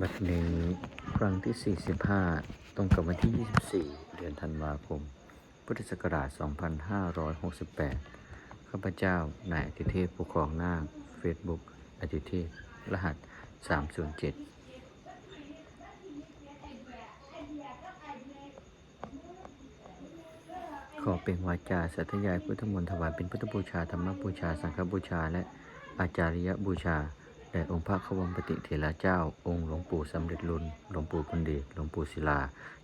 บัดนี้ครั้งที่ 45 ตรงกับวันที่ 24 เดือนธันวาคม พุทธศักราช 2568 ข้าพเจ้า นายอติเทพผู้ครองนาคเฟซบุ๊กอติเทพ รหัส 307ขอเป็นวาจาสัตยายพุทธมนต์ถวายเป็นพุทธบูชา ธรรมบูชา สังฆบูชา และอาจาริยบูชา แด่องค์พระขวมปฏิเถระเจ้า องค์หลวงปู่สำเร็จลุนหลวงปู่บุญเดชหลวงปู่ศิลา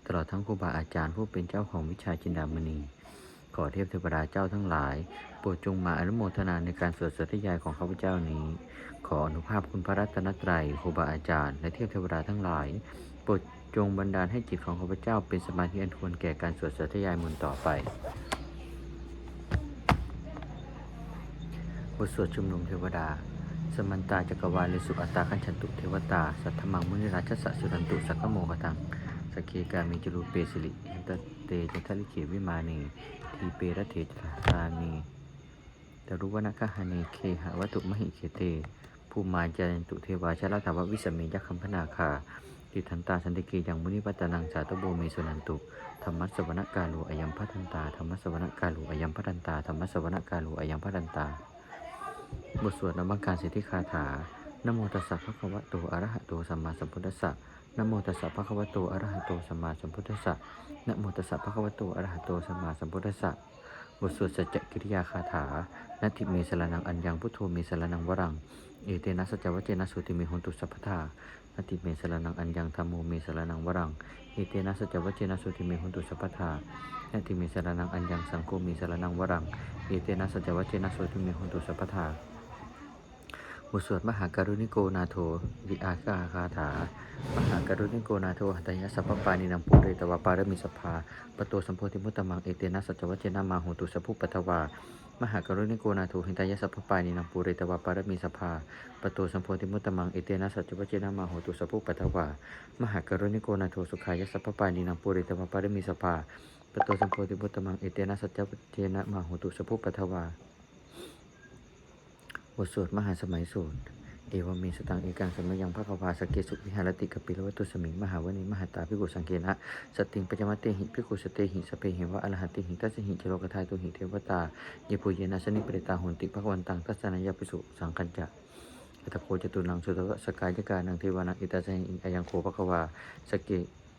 ตลอดทั้งครูบาอาจารย์ผู้เป็นเจ้าของวิชาจินดามณี ขอเทพเทวดาเจ้าทั้งหลาย โปรดจงมาอนุโมทนาในการสวดสัตยายของข้าพเจ้านี้ ขออนุภาพคุณพระรัตนตรัยครูบาอาจารย์และเทพเทวดาทั้งหลาย โปรดจงบันดาลให้จิตของข้าพเจ้าเป็นสมาธิอันควรแก่การสวดสัตยายมนต์ต่อไปบทสวดชุมนุมเทวดา สมันตาจักรวาลเลสุอัตตาคัญชันตุเทวตา สัทธมังมุนิราชสะสุรันตุสักโมกตังสกเคกามิจรูเปสิลิยันตเตจัทลิเขวิมานีทีเปรเถจตานีตรุวนาคหาเนเคหะวัตุมหิเคเตภูมาจายันตุเทวาชลถาววิสเมยักคัมพนาคาติทันตาสันติเกยังมุนิปัตตนังสาตโบเมสุนันตุธรรมสวนกาลูอยัมพัทันตาธรรมสวนกาลูอยัมพัทันตาธรรมสวนกาลูอยัมพัทันตา บทสวดนมังการสิทธิคาถานโมตัสสะภะควะโตอะระหะโตสัมมาสัมพุทธัสสะนโมตัสสะภะควะโตอะระหะโตสัมมาสัมพุทธัสสะนโมตัสสะภะควะโตอะระหะโตสัมมาสัมพุทธัสสะบทสวดสัจจกิริยาคาถานาทิเมสรนังอัญญังพุทโธเมสรนังวรัง เอเตนะสัจวัจเจนะสุติเมหนตุสัพพทานาทิเมสรนังอัญญังธรรมโมเมสรนังวรัง เอเตนะสัจจวัจเจนะสุติเมหนตุสัพพทา นาทิเมสรนังอัญญังสังโฆเมสรนังวรังเอเตนะสัจวัจเจนะสุติเมหุนตุสัพพทาบทสวดมหาการุณิโกนาโทวิอาคาคาถา มหาการุณิโกนาโทหัตถยสัพพปานินังปุเรตวาปารมิสภาปโตสัมโพธิมุตตมังเอเตนะสัจวัจเจนามาโหตุสัพพุปัทวามหาการุณิโกนาโทหิตายสัพพปานินังปุเรตวาปารมิสภาปโตสัมโพธิมุตตมังเอเตนะสัจวัจเจนามาโหตุสัพพุปัทวามหาการุณิโกนาโทสุขายสัพพปานินังปุเรตวาปารมิสภา ปโตสัมโพธิมุตมังเอเตนะสัจวัจเจนามาโหตุสัพพุปัทวาบทสวดมหาสมัยสูตร เอวเมสตังเอกังสมยังพระภวาสเกสุวิหารติกปิลวัตุสมิงมหาวณีมหาตาภิกุสังเกนะสติงปัจมเตหิภิกุสเตหิสเปหิวะอรหันติหิตัสสหิจโลกทายตุหิเทวตาเยปุเยนะสนิปริตาหุนติภควันตังทัสสนายปิสุสังคัญจะอัตโคจตุนังสุตวะสกายกานังเทวานังอิตาสหิอายังโคภควาสเก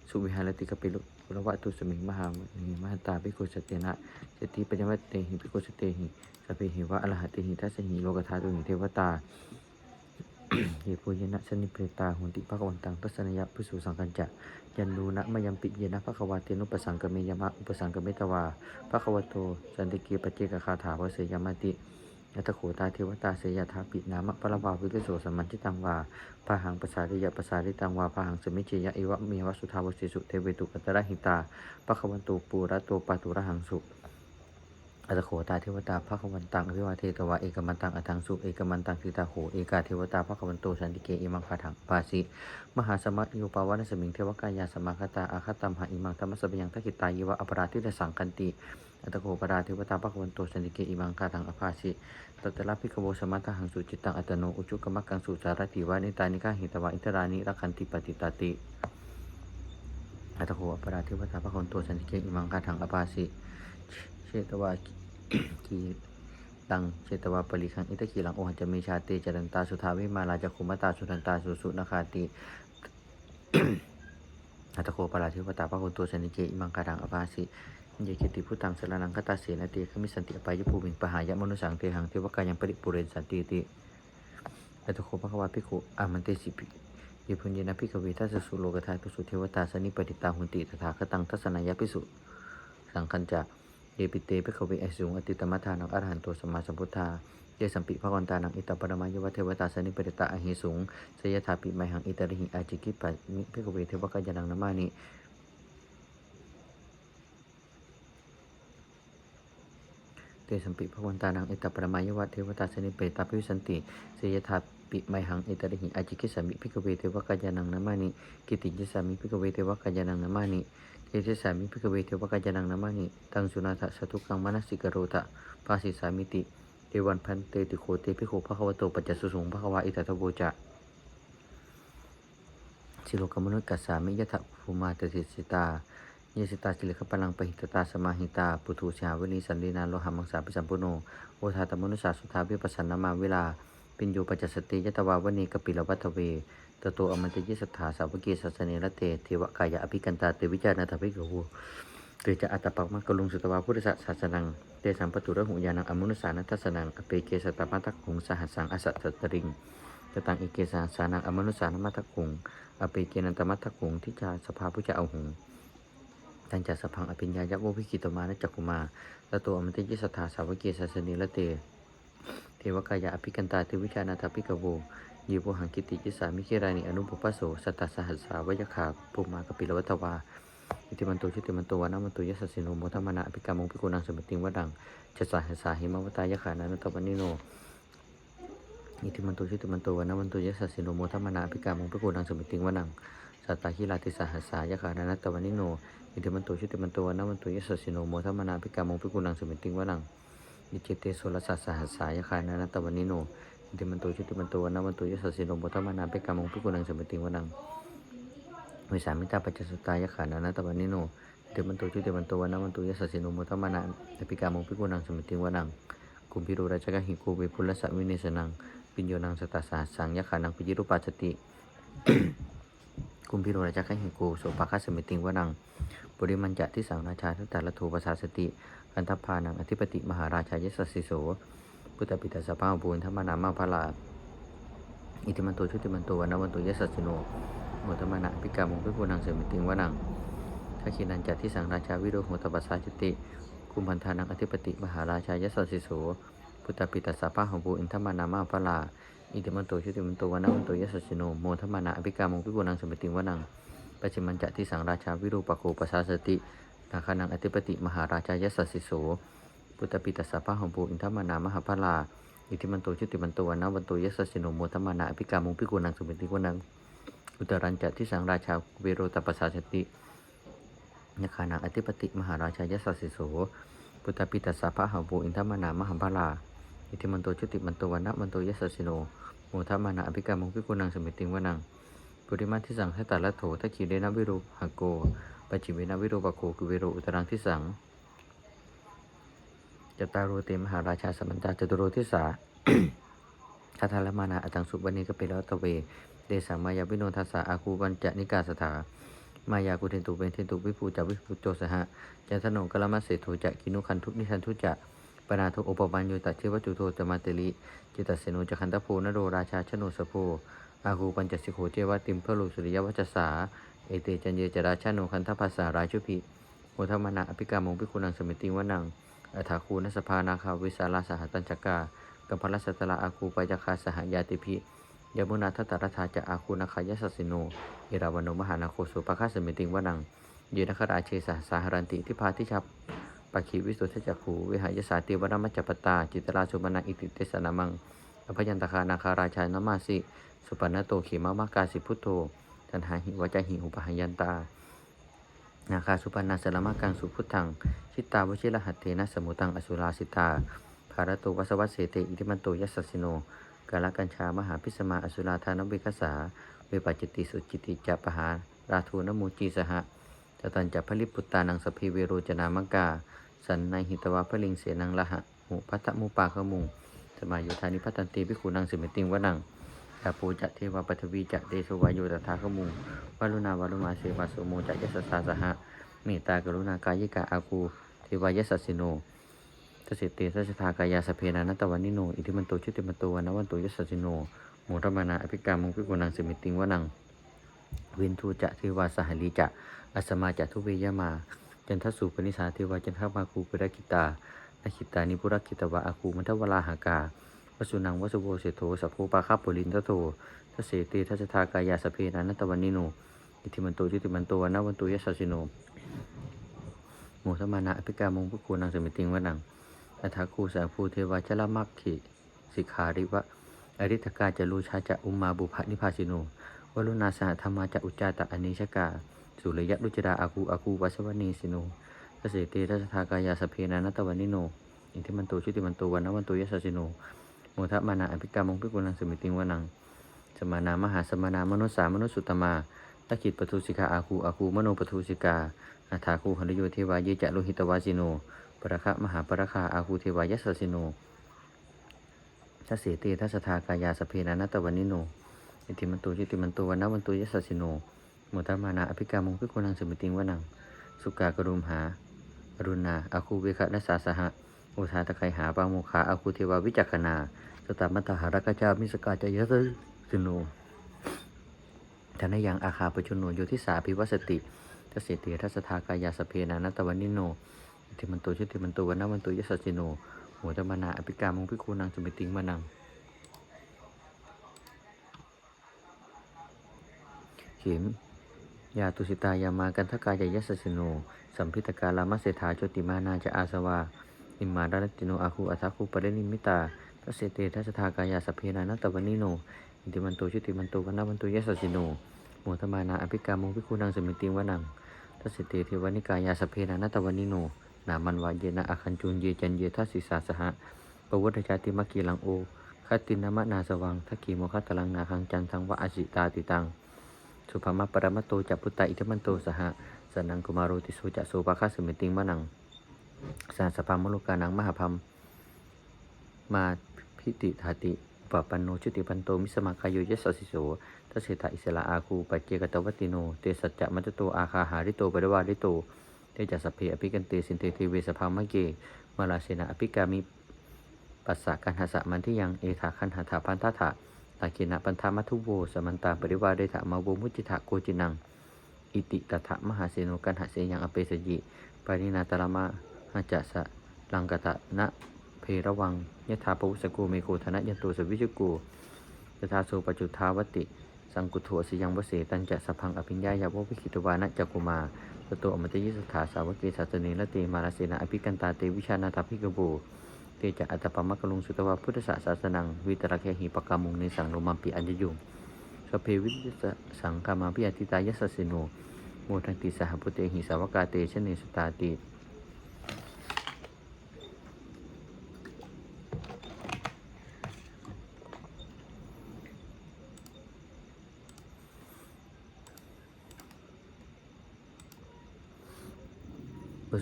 สุวิหารติกปิ ลวัตุสมิงมหาวณีมหาตาภิกขุสเตนะสติปัจจมเตหิภิกขุสเตหิสเปหิวะอรหันติหิทัสสหิโลกทาตุหิเทวตาเยปุยนะชนิเปตาหุนติภคะวันตังทัศนยะพิสุสังกัญจะยันดูนะมยัมปิเยนะภะควาเตนุปสังกเมยมะอุปสังกเมตวาภะควโตสันติกีปจเจกคาถาวะเสยามติ ยัตโขตาเทวตาเสยทาปินามะปะละวาวิริโสสัมมันจิตังวาพาหังปสาริยะปสาริตังวาพาหังสมิเจยะอิวะเมวะสุทาวสิสุเทเวตุกัตระหิตาปะควันตูปูระโตปะตุระหังสุ อัตโขตาเทวตาภควันตังอภิวาเทตวะเอกมันตังอัตังสุเอกมันตังทิตาโหเอกาเทวตาภควันโตสันติเกอิมังคาถังปาสิมหาสมัตโยปาวานสมิงเทวกายาสมาคตาอาคตัมหาอิมังธรรมสเปยังทักิตายิวะอปราทิตสังกันติอัตโขปราเทวตาภควันโตสันติเกอิมังคาถังอภาสิตตระพิกโวสมัตตหังสุจิตังอัตโนอุจุกมักกังสุสารติวานิตานิกาหิตวะอินทรานิรักขันติปฏิตาติอัตโขปราเทวตาภควันโตสันติเกอิมังคาถังอภาสิ ตวากีตังเชตวาปริคังอิตกีหลังโอหันจะมีชาติจรันตาสุทาวิมาลาจักขุมตาสุทันตาสุสุนาคาติอัตโคปราธิวตาพระคุณตัวสนิเกอิมังคารังอภาสิเยเกติพุตังสรนังคตาเสนติขมิสันติอปายภูมิปหายะมนุสังเทหังเทวกายังปริปุเรนสันติติอัตโคภควาภิกขุอามันเตสิปิยพุญเยนะภิกขเวทัสสุโลกทายตุสุเทวตาสนิปติตาหุนติตถาคตังทัศนายภิกษุสังคัญจะ เยปิเตปะคะเวไอสุงอติตมัทธานังอรหันโตสมมาสัมพุทธาเยสัมปิภะวันตานังอิตาปรมายวเทวตาสนิปริตาอหิสุงสยถาปิไมหังอิตาริหิอาจิกิปัมิปะคะเวเทวกายานังนามานิเตสัมปิภะวันตานังอิตาปรมายวเทวตาสนิปริตาพิวิสันติสยถา ปิไมหังอิตาริหิอาจิกิสามิพิกเวเทวกายานังนามานิกิติยสามิพิกเวเทวกายานังนามานิเทเทสามิพิกเวเทวกาจานังนามานิตังสุนาทะสตุกังมนัสสิกโรตะภาสิสามิติเทวันพันเตติโคเตพิโคภะคะวะโตปัจจสุสงภะคะวะอิตาทโวจะสิโลกมนุษย์กัสสามิยะทะภูมาตติสิตายสิตาสิลิขปลังปหิตตาสมาหิตาปุถุชาวนีสันลีนาโลหะมังสาปิสัมปุโนโอทาตมนุสสาสุทาวิปัสสนามาเวลา ปิญโยปัจจสติยตวาวณีกปิลวัตเวตโตอมันตยิสัทธาสาวกีสัสเนระเตเทวกายะอภิกันตาเตวิจารณตภิกขูเตจะอัตปักมักกลุงสุตวาพุทธศาสนังเตสัมปตุระหุญานังอมุนุสานัทสนังอเปเกสตปัตตคุงสหัสสังอสัตตริงจตังอิเกสาสานังอมนุสานมัตตคุงอเปเกนันตมัตตคุงทิจาสภาพุจาเอาหุงทันจะสพังอภิญญายะโววิกิตมานะจักกุมาตโตอมันตยิสัทธาสาวกีสัสเนระเต เทวกายะอภิกันตาเทวิชานาทาภิกโวยีโวหังกิติยิสามิเครานิอนุปปัสโสสัตตสหัสสาวยขาภูมากปิลวัตวาอิติมันโตชิติมันโตวานามันโตยัสสสิโนโมทัมมนาอภิกรรมงพิกุนังสมติงวดังจะสาหัสสาหิมวตายขานานุตวันิโนอิติมันโตชิติมันโตวานามันโตยัสสสิโนโมทัมมนาอภิกรรมงพิกุนังสมติงวดังสัตตาหิลาติสหัสสายขานานุตวันิโนอิติมันโตชิติมันโตวานามันโตยัสสสิโนโมทัมมนาอภิกรรมงพิกุนังสมติงวดัง อิจิเตโสรสัสสหัสสายคานานัตตวันนิโนอิติมันโตชิติมันโตวนนวันโตยสสสิโนโมทัมมานาเปกามุงพิกุนังสมติงวนังวิสามิตาปัจจสุตายคานานัตตวันนิโนอิติมันโตชิติมันโตวนนวันโตยสสสิโนโมทัมมานาเปกามุงพิกุนังสมติงวนังกุมพิโรราชกหิโกเวพุลลสวิเนสนังปิญโยนังสตัสสหัสสังยคานังปิจิรุปัสสติกุมพิโรราชกหิโกโสภาคสมิติงวนังบริมันจะที่สังราชาทัตตาลโทปสาสติ อันทพานังอธิปติมหาราชายสสสิโสพุทธปิตาสภาบูนธรรมนามาพลาอิติมันโตชุติมันโตวันนวันโตยสสสิโนโมธรรมนาปิกามงพิกุนังเสมิติงวนังทักขินันจัตที่สังราชาวิโรโหตปัสสาจุติคุมพันธานังอธิปติมหาราชายสสสิโสพุทธปิตาสภาหบูอินธรรมนามาพลาอิติมันโตชุติมันโตวันนวันโตยสสสิโนโมธรรมนาปิกามงพิกุนังเสมิติงวนังปัจจิมันจัตที่สังราชาวิโรปโคปสาสติ นาคานังอธิปติมหาราชายสสสิโสพุทธปิตาสภาหบูอินทมานามหาพลาอิทิมันโตชุติมันโตวันนวันโตยสสสิโนโมทมานาอภิกามุงพิกุนังสุเมติกุนังอุตรันจัตที่สังราชาเวโรตปัสสาสตินาคานังอธิปติมหาราชายสสสิโสพุทธปิตาสภาหบูอินทมานามหาพลาอิทิมันโตชุติมันโตวันนวันโตยสสสิโนโมทมานาอภิกามุงพิกุนังสุเมติกุนังปุริมาที่สังให้ตัดละโถทักขีเดนะวิโรหโก ปัจจิเวนะวิโรปโคกุเวโรอุตรังที่สังจตารโรเตมหาราชาสมันตาจตุโรทิสาคาทาลมานาอัตังสุบันนีกเปรตเว เดสังมายาวิโนทัสสะอาคูบัญจนิกาสถามายากุเทนตุเป็นเทนตุวิภูจาวิภูโจสหะจันทโนกลมัสเสโทจะกินุคันทุนิทันทุจะปนาโทโอปปัญโยตะเชวจุโทตมาเตลิจิตตเสโนจะคันตะโพนโรราชาชโนสโพอาคูปัญจสิโขเจวติมเพลุสุริยวัจสา เอเตจันเยจราชาโนคันทภาษาราชุพิโมทมนาอภิกามงพิคุนังสมิติงวนังอัฐาคูนสภานาคาวิสาลาสหตัญจกากัมพลสัตตลาอาคูปยคาสหยาติพิยมุนาทัตรัฐาจะอาคูนาคายสัสสิโนเอราวันโนมหานาโคสุปคาสมิติงวนังเยนคราเชสสาหรันติทิพาทิชับปัคีวิสุทธจักขูวิหายสาติวรมัจจปตา จิตราสุมาณอิติเตสนามังอภยันตคานาคาราชายนมาสิ สุปนโตขีมามากาสิพุทโธ ทันหาหิวจหิอุปหยันตานาคาสุปนาสลมากังสุพุทธัง ชิตตาวชิรหัตเทนะสมุตังอสุราสิตาภารโตวัสวัสเสเตอิทิมันโตยัสสสิโนกาลกัญชามหาพิสมาอสุราธานวิคัสสาเวปัจจิติสุจิติจะปหาราทูนมูจีสหะจตันจะพลิปุตตานังสพีเวโรจนามังกา สันในหิตวะพลิงเสนังละหะหุพัทธมุปาขมุงสมายุธานิพัตันติพิขุนังสิเมติงวนัง ยาปูจะเทวปัทวีจะเดสวายุตถาขมุงวารุณาวารุมาเสวาสโมจะยัสสาสหะเมตตากรุณากายิกาอากูเทวายสัสสิโนทศิเตทัชทากายาสเพนานัตวันนิโน อิทิมันโตชุติมันโตวันวันโตยสัสสิโนโมรมานาอภิกามุงพิกุนังสมิติงวนังเวินทูจะเทวาสหลีจะอัสมาจะทุเวยมา จันทสุปนิสาเทวาจันทมาคูปุรกิตานาคิตานิปุรกิตวะอาคูมัทวลาหากา วสุนังวสุโวเสโทสัพโพปาคาปุลินทโททเสเตทัชทากายาสเพนานัตวันนิโนอิทิมันโตชุติมันโตวันนวันโตยสัสสิโนโมสมานะอภิกามงพุกูนังสมิติงวนังอัฐาคูสาภูเทวาจลมักขิสิกขาริวะอริทกาจะลูชาจะอุมมาบุพนิพาสิโนวรุณาสหธรรมาจะอุจจาตะอนิชกา สุรยะรุจราอาคูอาคูวัสวนีสิโนเกษเตทัสทากายาสเพนานัตวันนิโนอิทิมันโตชุติมันโตวันนวันโตยสัสสิโน มทมานะอภิกามงพุกูนังสมิติงวนังสมานามหาสมานามนุสสามนุสสุตมาตะขิดปทุสิกาอาคูอาคูมโนปทุสิกาอาถาคูหันโยเทวาเยจะโลหิตวาสิโนปรคะมหาปรคาอาคูเทวายสสสิโนทัสเสเตทัสสทากายาสเพนานัตวันิโนอิติมันโตจิติมันโตวันนวันโตยสสสิโนโมตมานาอภิกามงพิกุนังสมิติงวนังสุกากรุมหาอรุณาอาคูเวคะนัสสาสหะ อทาตะไคหาปางโมขาอาคูเทวาวิจักขณาสตามัตตหารักเจ้ามิสกาจายสสสิโนธนยังอาคาปจุโนโยทิสาภิวัสติทัสเสติทัสทากายาสเพนานัตตวันิโนอิติมันโตชิติมันโตวันนวันโตยสสสิโนโหตมานาอภิกามงพิคูนังสมิติงวนังเข็มยาตุสิตายามากันทกายยัสสิโน สัมพิตกาลามะเสถาโจติมานาจะอาสวา อิมาดารติโนอาคูอัทาคูปะเรนิมิตาทัสเสเตทัสสทากายาสเพนานัตวันิโนอิติมันโตชิติมันโตวันนวันโตยสสสิโนโมทมานาอภิกามงพิคูนังสมิติงวนังทัสสิเตเทวนิกายาสเพนานัตวันิโนนามันวาเยนะอาคันจุนเยจันเยทัสสิสาสหะปวัตชาติมัคคีลังโอคัตตินามะนาสวังทักขีโมคัตลังนาคังจันทังวะอาจิตาติตัง สุภามะปรมัตโตจัปพุตตะอิทมันโตสหะสนังกุมารโติโสจะโสภาคาสมิติงมะนัง สาสภามโลกานังมหาพัมมาพิติธาติปปปันโนชุติปันโตมิสมาคายโยยสสสิโสทัสเสตะอิสระอาคูปัจเจกตวัติโน เตสัจจะมัจโตอาคาหาริโตปริวาริโตเตจัสสพเพอภิกันเตสินเตเทเวสภามะเกมาลาเสนาอภิกามิปัสสะกันหสะมันที่ยังเอถาคันหาถาพันธะถะตากินะปันธามัทุโวสมันตาปริวาเดถะมาโวมุจิถะโกจินัง อิติตถะมหาเสโนกันหะเสยังอเปสยิปานินาตระมะ หะจัสสะลังกตะนะเพระวังยถาปวุสกูเมโคธนะยันโตสวิจุกูยถาโสปจุทาวติ สังกุโทสิยังวเสตันจะสพังอภิญญายาววิคิตวานะจักุมาปโตอมตยิสถาสาวกีสัสเนละเตมาลาเสนาอภิกันตาเตวิชานาถาภิกโบเตจะอัตตปมะกลุงสุตวาพุทธศาสนังวิตระเคหิปกามุงในสังโลมัมปิอัญญยุงสเพวิสสังคามาพิยติตายสสสิโนโมทันติสหพุเตหิสาวกาเตชเนสตาติ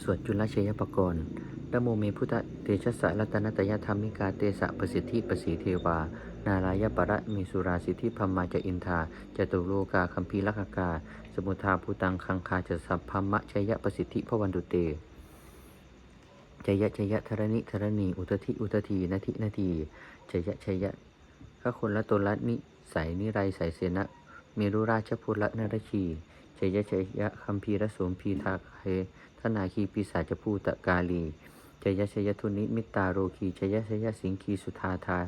สวดจุลเชยปกรณ์นะโมเมพุทธเตชะสะรัตนตยธรรมิกาเตสะประสิทธิประสีเทวา นารายประมีสุราสิทธิพมมาจะอินทาจตุโลกาคัมภีลักกา สมุทาภูตังคังคาจะสัพพมะชยประสิทธิพวันตุเตชยะชยะธรณิธรณี อุทธิอุทธีนาทินาทีชยะชยะข้าคนละตนละนิสัยนิไรใสยเสนะเมรุราชพุละนรชี ชยะชยะคัมภีรสมพีทาเคธนาคีปีศาจภูตะกาลีชยะชยะทุนิมิตาโรคีชยะชยะสิงคีสุธาธา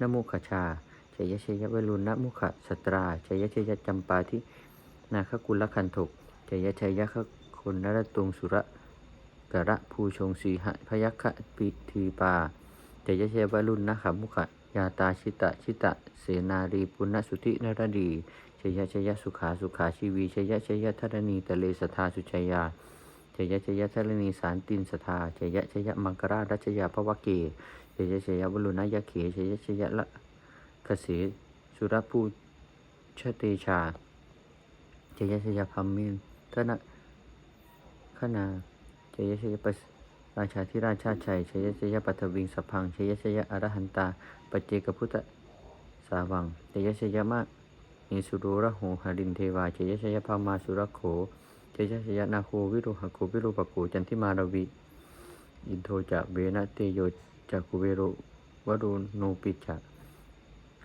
นโมขชาชยะชยะเวลุณนมุขสตราชยะชยะจำปาทินาคกุลคันถกชยะชยะขคนนรตุงสุระกระภูชงสีหะพยัคฆปิทีปาเจยเชวรุณนะขมุขะยาตาชิตะชิตะ เสนารีปุณสุตินรดี ชยชยสุขาสุขาชีวีชยชยธรณีตะเลสทาสุชยาชยชยธรณีสารตินสทาชยชยมังกรารัชยาภวเกชยชยวรุณยะเขชยชยละกเสสุรภูชเตชาชยชยพัมมินทนะขนาชยชยปราชาธิราชาชัยชยชยปัทวิงสพพังชยชยอรหันตาปจเจกพุทธสาวังชยชยมะ นิสุโรระโหหรินเทวาชยชยพามาสุรโขชยชยนาโควิรุหโควิรุปโขจันทิมารวิอินโทจะเวนะเตโยจะกุเวโรวรุโนปิจะ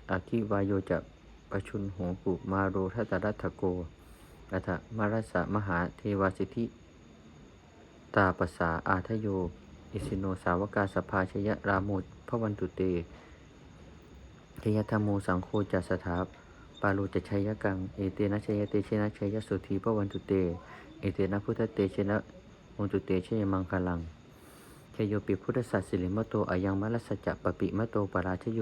อาคิวายโยจะปชุนโหกุมาโรทัตรัตโกอัฏฐมารสะมหาเทวสิทธิ ตาปสาอาทโย อิสิโนสาวกาสภาชยรามุตพระวันตุเตชยธรรมโมสังโฆจัสสถา ปาโลจะชัยกัง เอเตนะชยเตชนะชัยสุธีพระวันตุเต เอเตนะพุทธเตชนะวันตุเตชยมังคลังชยโยปิพุทธสัสสิลิมโตอายังมัลสัจจะปปิมโตปราชโย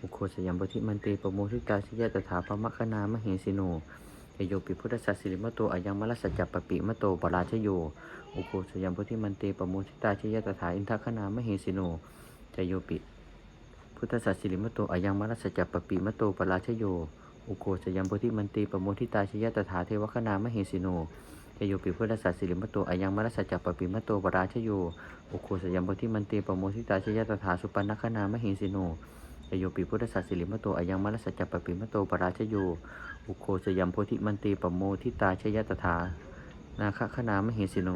อุโคสยามปทิมันเตปโมทิกาชยตถาพมคณามเหสิโนชยโยปิพุทธสัสสิลิมโตอายังมัลสัจจะปปิมโตปราชโยอุโคสยามพุทธิมันเตปโมทิตาชยตถาอินทคณามเหสิโนจโยปิพุทธสัสสิลิมโตอายังมรัสสจัปปปิมโตปราชโย อุอุโคสยัมโพธิมันตีปโมทิตาชยตถาเทวคณามเหสิโนยโยปิพุทธสัสสิริมโตอายังมรัสสจักปปิมโตปราชโยอุโคสยัมโพธิมันตีปโมทิตาชยตถาสุปันนคณามเหสิโนยโยปิพุทธสัสสิริมโตอายังมรัสสจักปปิมโตปราชโยอุโคสยัมโพธิมันตีปโมทิตาชยตถานาคคณามเหสิโน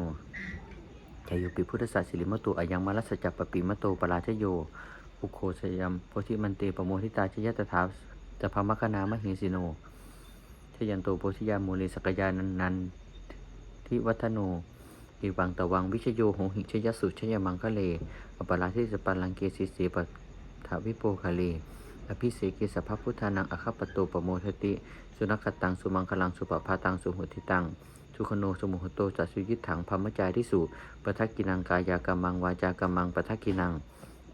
ยายุปิพุทธศาสสิริมตุอายังมรัสสจัปปปิมโตปราชโยอุโคชยัมโพธิมันเตปโมทิตาชยตถา จะพามคณามหิสิโนชยันโตโพธิยามูลิสกยานันนันทิวัฒโนอิวังตะวังวิชโยโหหิชยสุชยมังคะเลอปราทิสปัลลังเกสิเสปทวิโปคะเลอภิเสกิสภพุทธานังอคปโตปโมทติ สุนัขตังสุมังคลังสุปภาตังสุหุติตังสุขโนสมุหโตจัสุยิถังพมจายที่สุปทักกินังกายากรรมังวาจากรรมังปทักกินัง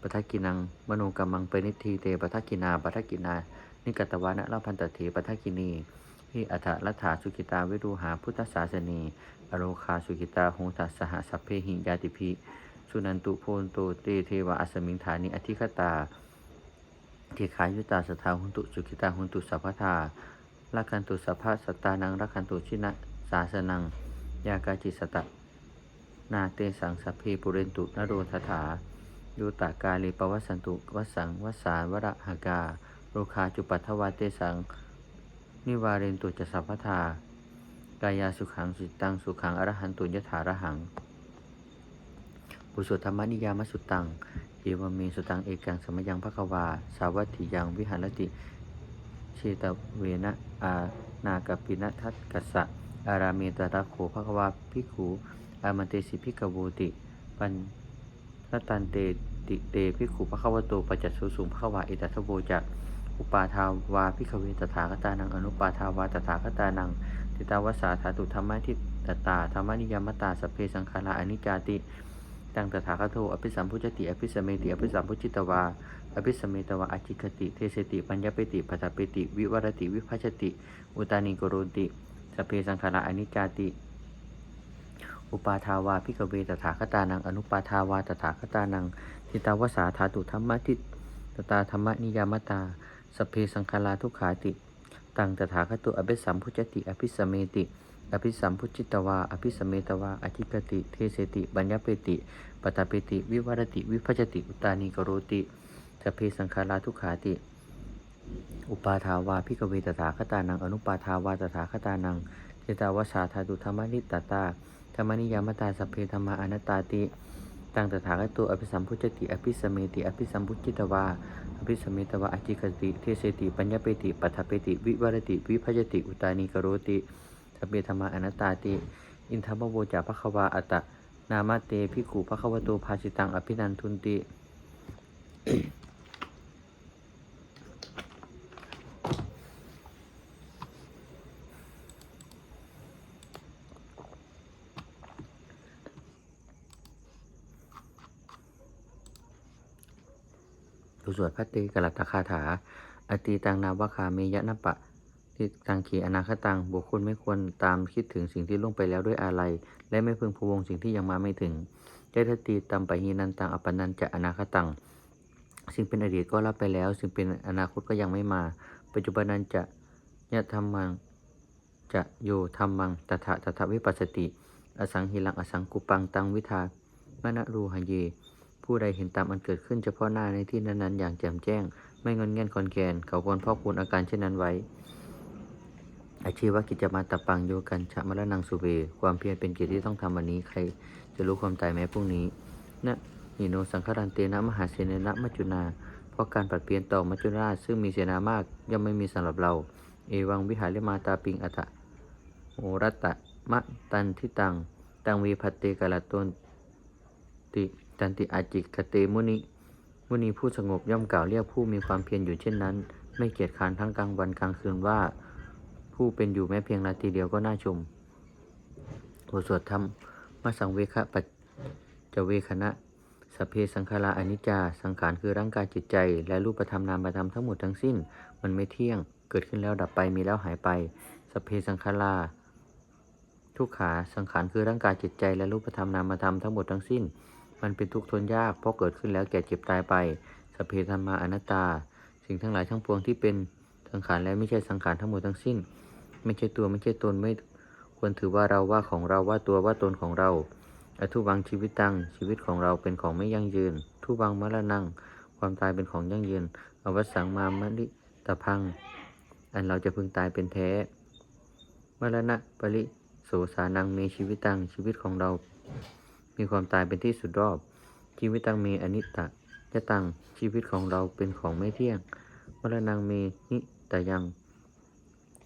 ปทักกินังมโนกรรมังเปนิทีเตปทักกินาปทักกินา นิกตวานะลาพันตเถปทักกินีฮิอัฏฐรัฐาสุกิตาวิรูหาพุทธศาสนีอโรคาสุกิตาหงทัสสหสัพเพหิยาติภิสุนันตุโพนโตเตเทวะอัสมิงฐานิอธิคตาเทขายุตาสทาหุนตุสุขิตาหุนตุสัพพทาลักขันตุสัพพะสัตตานังลักขันตุชินะสาสนัง ยากาจิสตะ นาเตสังสัพเพปุเรนตุนโรทถายุตากาลีปวัสสันตุวสังวสานวระหากา โรคาจุปัทวาเตสัง นิวาเรนตุจะสัพพทากายาสุขังสุจิตังสุขังอรหันตุยถาระหังปุสุธรรมนิยามสุตังเยวเมสุตังเอกังสมยังภควา สาวัตถิยังวิหารติเชตเวนะอานากปินะทัตกัสสะอาราเมตระโขภควาภิขุอามันเตสิภิกขวูติ ปันรตันเตติเตภิกขุภควโตปัจจัสสุสุงภควาอิตัสโวจัก อุปาทาวาภิกเวตถาคตานังอนุปาทาวาตถาคตานังทิตาวสาธาตุธรรมะทิตตาธรรมนิยามตาสเพสังขาราอนิจจาติตังตถาคโตอภิสัมพุจติอภิสเมติอภิสัมพุจิตวาอภิสเมตวาอจิคติ เทเสติปัญญาเปติปัฏฐเปติ วิวรติวิภัชติ อุตานิโกโรติสเพสังขาราอนิจจาติ อุปาทาวาพิกเวตถาคตานังอนุปาทาวาตถาคตานังทิตาวสาธาตุธรรมะทิตตาธรรมนิยามตา สเพสังขาราทุกขาติตังตถาคโตอภิสัมพุจติ อภิสเมติ อภิสัมพุจิตวา อภิสเมตวา อธิกติ เทเสติบัญญาเปติปตเปติ วิวรติ วิภัชติ อุตานีกโรติสเพสังขาราทุกขาติ อุปาทาวาพิกเวตถาคตานัง อนุปาทาวาตถาคตานังเทตาวสาธาตุธรรมนิตตตาธรรมนิยามตาสเพธรรมาอนัตตาติตังตถาคโตอภิสัมพุจติ อภิสเมติ อภิสัมพุจิตวา อภิสมิตวะอจิคติเทเสติ ปัญญาเปติปัฏฐเปติ วิวรติ วิภัชติ อุตานีกโรติสพเพธรรมาอนัตตาติ อินทมโวจาภควาอัตตะนามาเตพิกขุภควโตภาสิตังอภินันทุนติ วดพัตติกลัตคาถา อตีตังนาวคาเมยะนปะทิตังขีอนาคตังบุคคลไม่ควรตามคิดถึงสิ่งที่ล่วงไปแล้วด้วยอาลัยและไม่พึงพวงสิ่งที่ยังมาไม่ถึงเจตตีตัมปะหีนันตังอปนันจะอนาคตัง สิ่งเป็นอดีตก็รับไปแล้ว สิ่งเป็นอนาคตก็ยังไม่มา ปัจจุบันนั้นจะยะธรรมังจะโยธรรมังตถะตถะวิปัสสติ อสังหิลังอสังกุปังตังวิทามณรูหเย ผู้ใดเห็นตามอันเกิดขึ้นเฉพาะหน้าในที่นั้นๆ อย่างแจ่มแจ้ง ไม่งอนแง่นคอนแกน เขาควรพ่อคูณอาการเช่นนั้นไว้อาชีวกิจมาตปังโยกันชะมรนังสุเว ความเพียรเป็นกิจที่ต้องทำวันนี้ใคร จะรู้ความตายแม้พรุ่งนี้นะนิโนสังคารันเตนะมหาเสนนะมัจจุนา เพราะการปัดเปลี่ยนต่อมัจจุราชซึ่งมีเสนามากย่อมไม่มีสำหรับเรา เอวังวิหารมาตาปิงอัตะโหรัตตะมะตันทิตัง ตังวีพัตเตกะละตนติ ตันติอาจิกคเตมุนิ มุนีผู้สงบย่อมกล่าวเรียกผู้มีความเพียรอยู่เช่นนั้น ไม่เกียจคร้านทั้งกลางวันกลางคืนว่า ผู้เป็นอยู่แม้เพียงนาทีเดียวก็น่าชมบทสวดธรรมมาสังเวคะปัจจเวคณะสพเพสังขาราอนิจจา สังขารคือร่างกายจิตใจ และรูปธรรมนามธรรมทั้งหมดทั้งสิ้น มันไม่เที่ยง เกิดขึ้นแล้วดับไปมีแล้วหายไปสพเพสังขาราทุกขา สังขารคือร่างกายจิตใจและรูปธรรมนามธรรมทั้งหมดทั้งสิ้น มันเป็นทุกข์ทนยาก เพราะเกิดขึ้นแล้วแก่เจ็บตายไปสเพธรรมาอนัตตา สิ่งทั้งหลายทั้งปวงที่เป็นสังขารและไม่ใช่สังขารทั้งหมดทั้งสิ้น ไม่ใช่ตัวไม่ใช่ตนไม่ควรถือว่าเราว่าของเราว่าตัวว่าตนของเราอทุวังชีวิตตังชีวิตของเราเป็นของไม่ยั่งยืน ทุวังมรณัง ความตายเป็นของยั่งยืน อวสังมามลิตะพัง อันเราจะพึงตายเป็นแท้มรณะปริโสสานังมีชีวิตตังชีวิตของเรา มีความตายเป็นที่สุดรอบ ชีวิตตังมีอนิจจยตังชีวิตของเราเป็นของไม่เที่ยงมรณังมีนิตยัง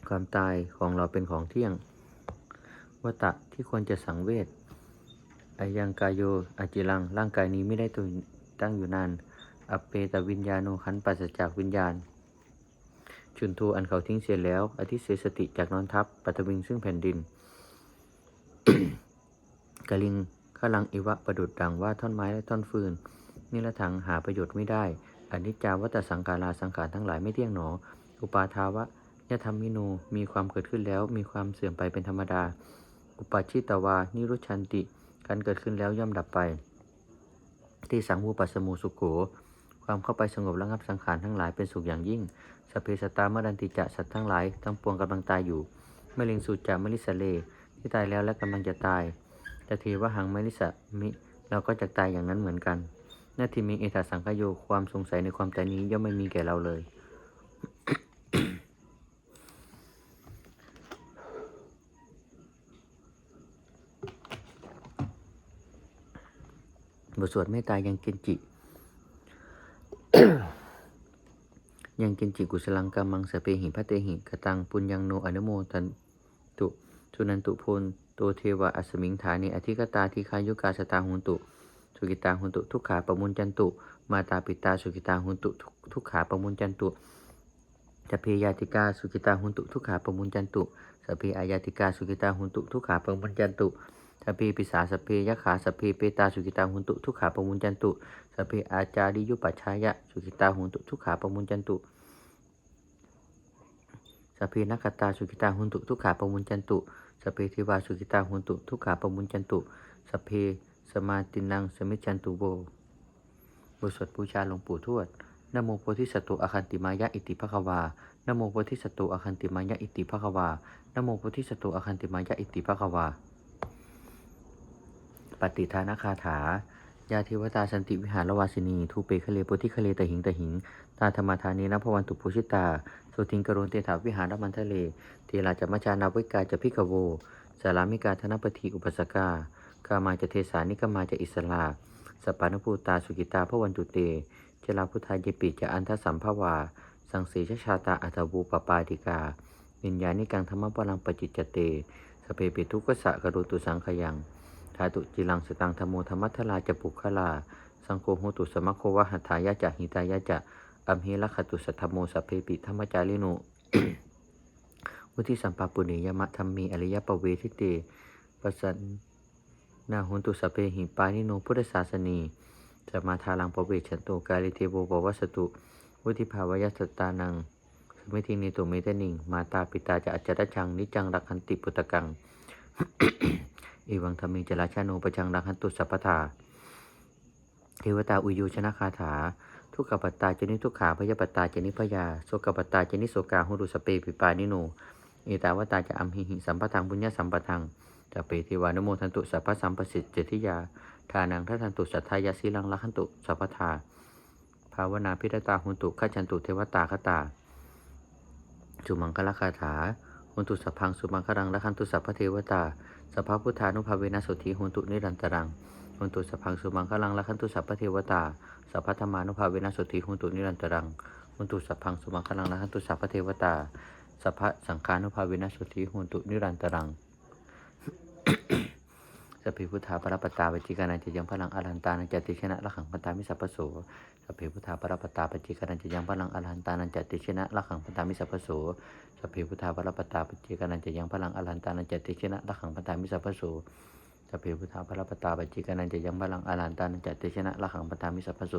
ความตายของเราเป็นของเที่ยงวัตตะที่ควรจะสังเวชอายังกายโยอาจิลัง ร่างกายนี้ไม่ได้ตัวตั้งอยู่นาน อเปตวิญญาโนขันปราศจากวิญญาณ ชุนทูอันเขาทิ้งเสียแล้ว อธิเสสติจากนอนทับปัตวิงซึ่งแผ่นดินกลิง ขลังอิวะประดุดดังว่าท่อนไม้และท่อนฟืน นิรถังหาประโยชน์ไม่ได้อนิจจาวัตสังขาราสังขารทั้งหลายไม่เที่ยงหนอ อุปาทาวะยธรรมมิโนมีความเกิดขึ้นแล้ว มีความเสื่อมไปเป็นธรรมดา อุปาชิตวา นิรุชันติ การเกิดขึ้นแล้วย่อมดับไป ที่สังวูปัสมูสุโขความเข้าไปสงบระงับสังขารทั้งหลายเป็นสุขอย่างยิ่ง สเพสตามรันติจะสัตว์ทั้งหลายทั้งปวงกำลังตายอยู่มะเร็งสูจจะมะลิสเลที่ตายแล้วและกำลังจะตาย จะทีว่าหังมะลิสะมิเราก็จะตายอย่างนั้นเหมือนกันนาทีมีเอตสังคโยความสงสัยในความตายนี้ย่อมไม่มีแก่เราเลย บทสวดเมตตายยังกินจิ ยังกินจิกุสลังกามังสเปหิพระเตหิกตังปุญญังโนอนุโมทันตุทุนันตุพล โตเทวะอสมิงฐานิอธิกตาทิคายุกาสตาหุนตุสุกิตาหุนตุ ทุกขาปรมุนจันตุ มาตาปิตาสุกิตาหุนตุ ทุกทุขาปรมุนจันตุจะเพยาติกาสุกิตาหุนตุ ทุกขาปรมุนจันตุสพเพอายาติกาสุกิตาหุนตุ ทุกขาปรมุนจันตุสพเพปิสาสพเพยขาสพเพเปตาสุกิตาหุนตุ ทุกขาปรมุนจันตุสพเพอาจาริยุปัชชายะสุกิตาหุนตุ ทุกขาปรมุนจันตุสพเพนักตาสุกิตาหุนตุ ทุกขาปรมุนจันตุ สเพเทวาสุกิตาหุนตุทุกขาปมุนจันตุสเพสมาตินังสมิจจันตุโบบทสวดบูชาหลวงปู่ทวดนโมโพธิสัตว์อคันติมายะอิติภควานโมโพธิสัตว์อคันติมายะอิติภควานโมโพธิสัตว์อคันติมายะอิติภควา ปฏิทานคาถา ยาเทวตาสันติวิหารวาสินี ทูเปคะเลโพธิคะเลตหิงตหิง ตาธรรมธานีนภวันตุปุชิตา สุทิงกรุณเตถาวิหารมันทะเลเทราจมัจจานาวิกาจะพิกโว สารามิกาธนปฏิอุปสกา กามาจะเทสานิกามาจะอิสลา สปานุภูตาสุกิตาพระวันตุเต เจลาพุทธายปิจะอันทสัมภวา สังเสชชาตาอัตบูปปาติกาวิญญาณิกังธรรมปรังปจิจจเต สเปปิทุกสะกรุตุสังขยังทาตุจิลังสตังธโมธรรมัทลาจะปุคลา สังโฆโหตุสมะโควะหัตถายะจะหิตายะจะ อัมเฮลัคตุสัทธโมสัพเพปิธรรมจาริโนวุธิสัมปาปุเนยมะธรรมีอริยปเวทิเตปสันนาหุนตุสพเพหิปานิโนพุทธศาสนีสมาทาลังปเวชันโตกาลิเทโบปวัสตุวุธิภาวยสตานังสมิทินิตุเมตนิง มาตาปิตาจะอัจจรชังนิจังรักขันติปุตตะกังเอวังธรรมิจราชาโนปจังรักขันตุสัพพทาเทวตาอุยูชนะคาถา ทุกขปัตตาเจนิทุกขาพยาปัตตาเจนิพยาโสกปัตตาเจนิโสกาหุรุสเปปิปานิโนเอตาวตาจะอัมหิหิสัมปทังบุญญาสัมปทังจะเปเทวานุโมทันตุสัพพสัมปสิทธิจติยาทานังทัทันตุสัทธายาสีลังลักขันตุสัพพทาภาวนาพิรตาหุนตุขัจันตุเทวตาคตาจุมังคลคาถาหุนตุสัพพังสุมังคลังละขันตุสัพพเทวตาสัพพพุทธานุภาเวนสสุธีหุนตุนิรันตรัง หุนตุสัพพังสุมังคลังละขันตุสัพพเทวตา สัพพธรรมานุภาเวนัสสุธีหุนตุนิรันตรังหุนตุสัพพังสุมังคลังละขันตุสัพพเทวตา สัพพสังฆานุภาเวนัสสุธีหุนตุนิรันตรังสพเพพุทธาปรปตตาปจิกานันจะยังพลังอรันตานันจติชนะละขังพันตามิสัพพโสสพเพพุทธาปรปตตาปจิกานันจะยังพลังอรันตานันจติชนะละขังพันตามิสัพพโสสพเพพุทธาปรปตตาปจิกานันจะยังพลังอรันตานันจติชนะละขังพันตามิสัพพโส สพเพพุทธาปรปตาปจิกานันจะยังพลังอรันตานันจะติชนะละขังพันตามิสัพพโส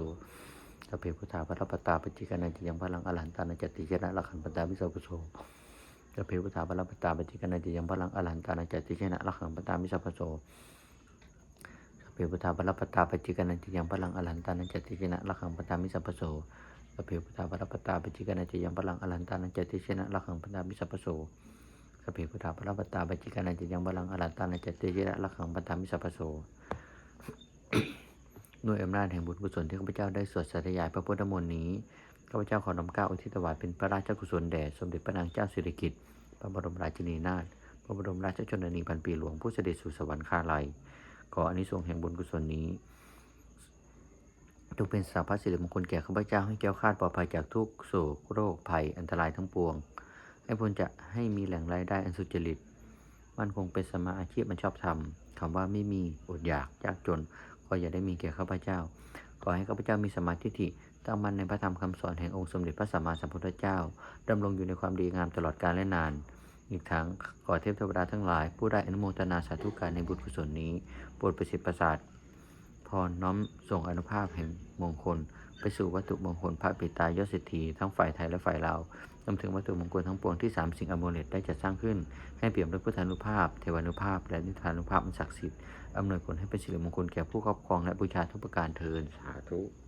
สพเพพุทธาปรปตาปจิกานันจะยังพลังอรันตานันจะติชนะละขังพันตามิสัพพโสจะเพพุทธาปรปตาปฏิกันนจิยังพลังอรหันตานาจติชนะลักขังปตามิสัพพโสจะเพพุทธาปรปตาปฏิกันนจิยังพลังอรหันตานาจติชนะลักขังปตามิสัพพโสสพเพพุทธาปรัปตาปัจจิกานาจะยังพลังอลันตานันจติชนะลักขังพันธามิสัพพโส สพเพพุทธาปรัปตาปจิกานาจยังพลังอลันตานันจติเชนะลักขังพันธามิสัพพโสด้วยอำนาจแห่งบุญกุศลที่ข้าพเจ้าได้สวดสาธยายพระพุทธมนต์นี้ข้าพเจ้าขอน้อมเก้าอุทิศถวายเป็นพระราชกุศลแด่สมเด็จพระนางเจ้าสิริกิติ์พระบรมราชินีนาถพระบรมราชชนนีพันปีหลวงผู้เสด็จสู่สวรรคาลัยขออานิสงส์แห่งบุญกุศลนี้จงเป็นสาพสิริมงคลแก่ข้าพเจ้าให้แก้วคาดปลอดภัยจากทุกโศกโรคภัยอันตรายทั้งปวง ให้พ้นจะให้มีแหล่งรายได้อันสุจริต มันคงเป็นสมาอาชีพมันชอบธรรมคำว่าไม่มีอดอยากยากจน ก็อย่าได้มีแก่ข้าพเจ้า ขอให้ข้าพเจ้ามีสมาธิิตั้งมั่นในพระธรรมคำสอนแห่งองค์สมเด็จพระสัมมาสัมพุทธเจ้าดำรงอยู่ในความดีงามตลอดกาลและนาน อีกทั้งขอเทพเทวดาทั้งหลาย ผู้ได้อนุโมทนาสาธุการในบุญกุศลนี้โปรดประสิทธิ์ประสาทพรน้อมส่งอนุภาพแห่งมงคล ไปสู่วัตถุมงคลพระปิตายศเศรษฐีทั้งฝ่ายไทยและฝ่ายลาว รวมถึงวัตถุมงคลทั้งปวงที่สามสิ่งอโมเลตได้จัดสร้างขึ้น ให้เปี่ยมด้วยพุทธานุภาพ เทวานุภาพ และนิทานุภาพอันศักดิ์สิทธิ์อำนวยผลให้เป็นสิริมงคลแก่ผู้ครอบครองและบูชาทุกประการเทินสาธุ